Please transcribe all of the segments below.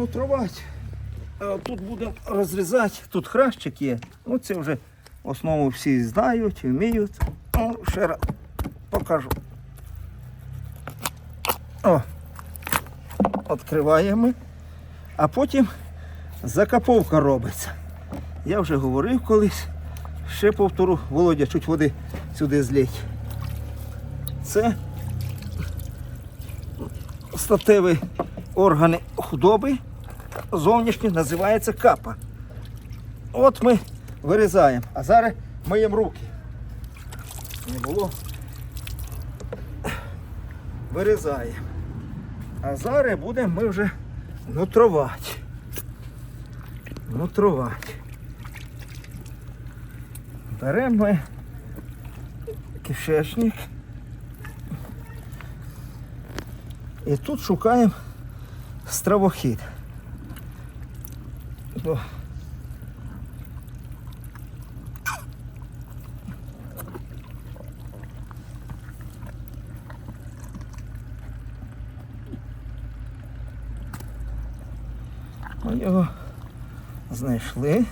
Нутрувати. Е, Тут буде розрізати, тут хращик є. Ну це вже основу всі знають, вміють. Ну, ще раз покажу. О, відкриваємо. А потім закаповка робиться. Я вже говорив колись, ще повторю, Володя, чуть води сюди зліть. Це статеві органи худоби, зовнішні називається капа. От ми вирізаємо, а зараз миємо руки. Не було. Вирізаємо. А зараз будемо ми вже нутрувати. Нутрувати. Беремо ми кишечник. І тут шукаємо стравохід. Ми його знайшли,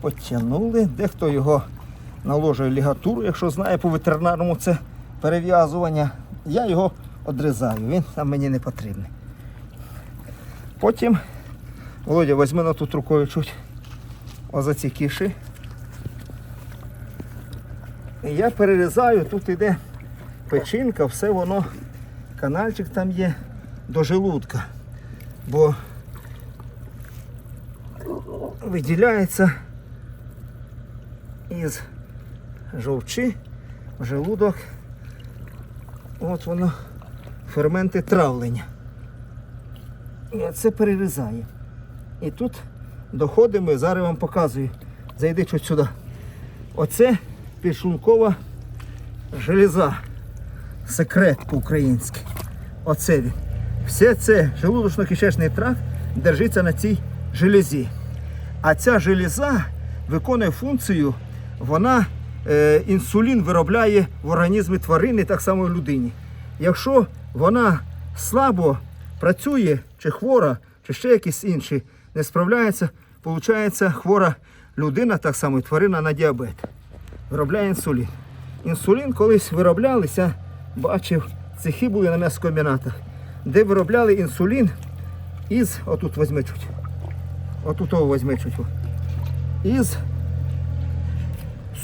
потягнули. Дехто його наложує лігатуру, якщо знає по ветеринарному це перев'язування. Я його одрізаю, він там мені не потрібний. Потім, Володя, візьми на тут рукою чуть ось ці кіші. І я перерізаю, тут іде печінка, все воно, канальчик там є до желудка. Бо виділяється із жовчі в желудок. От воно ферменти травлення. І оце перерізає. І тут доходимо, зараз вам показую. Зайди чуть сюди. Оце підшлункова железа. Секрет по-українськи. Оце він. Все це желудочно-кишечний тракт держиться на цій железі. А ця железа виконує функцію, вона е, інсулін виробляє в організмі тварини, так само і в людині. Якщо вона слабо працює, чи хвора, чи ще якісь інші, не справляється, виходить хвора людина, так само і тварина на діабет. Виробляє інсулін. Інсулін колись вироблялися, бачив, цехи були на м'ясокомбінатах, де виробляли інсулін із, отут візьми чуть, отут того візьми чуть, із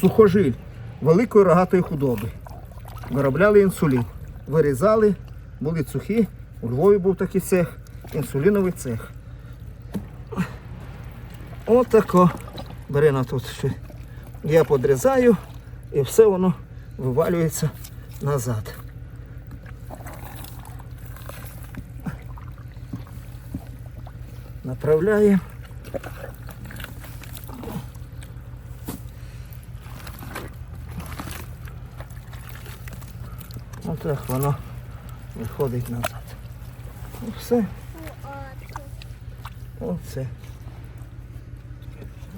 сухожиль великої рогатої худоби. Виробляли інсулін. Вирізали, були цухи. У Львові був такий цех, інсуліновий цех. Отако. Бери на тут ще. Я подрізаю і все воно вивалюється назад. Направляємо. Отак воно виходить назад. Все. Оце.